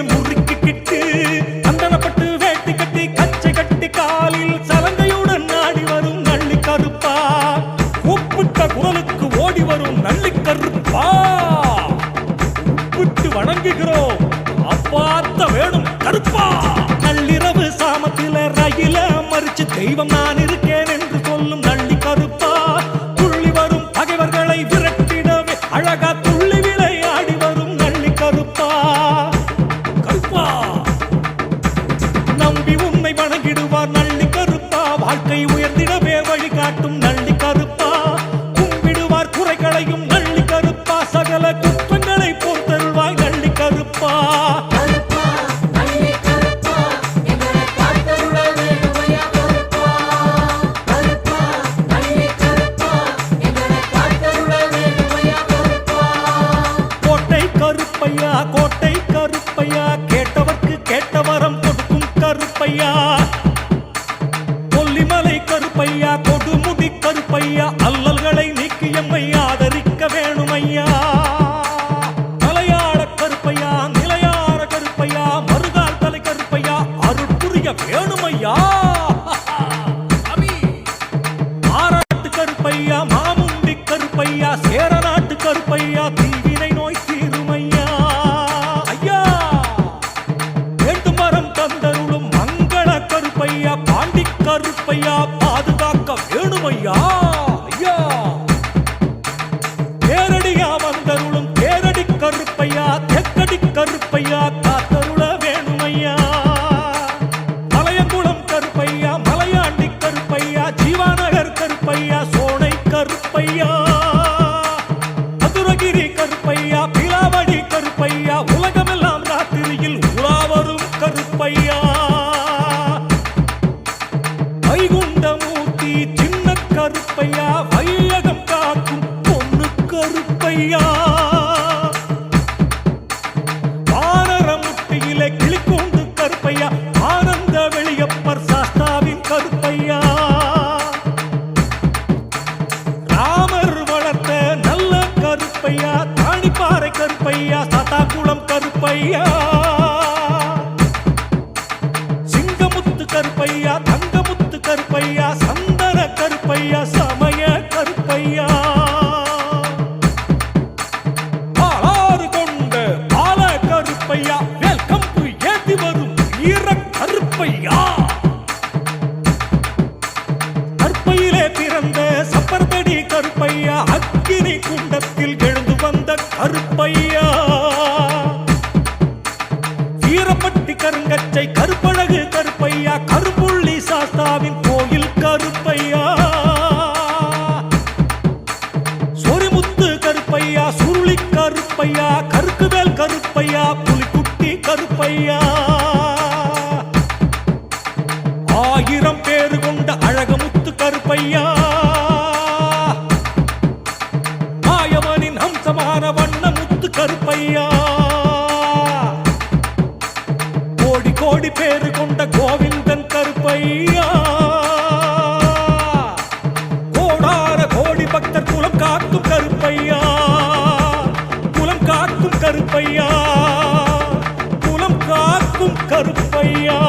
பொறுக்கின்னு சந்தனப்பட்டு வேட்டி கட்டி கச்சை கட்டி காலில் சலங்கையுடன் நாடி வரும் நள்ளி கருப்பா. கூப்பிட்ட குரலுக்கு ஓடி வரும் நள்ளி கருப்பா. காட்டும் Maria Tia. கருப்பையா? சிங்கமுத்து கருப்பையா தங்கமுத்து கருப்பையா சந்தன கருப்பையா சமய கருப்பையா? ஆறு வரும் ஈர கருப்பையா? கற்பையிலே பிறந்த சப்பர்தடி கருப்பையா அக்கினி குண்டத்தில் எழுந்து வந்த கருப்பையா? கோடி பேரு கொண்ட கோவிந்தன் கருப்பையா. கோடார கோடி பக்தர் குலம் காக்கும் கருப்பையா. குலம் காக்கும் கருப்பையா. குலம் காக்கும் கருப்பையா.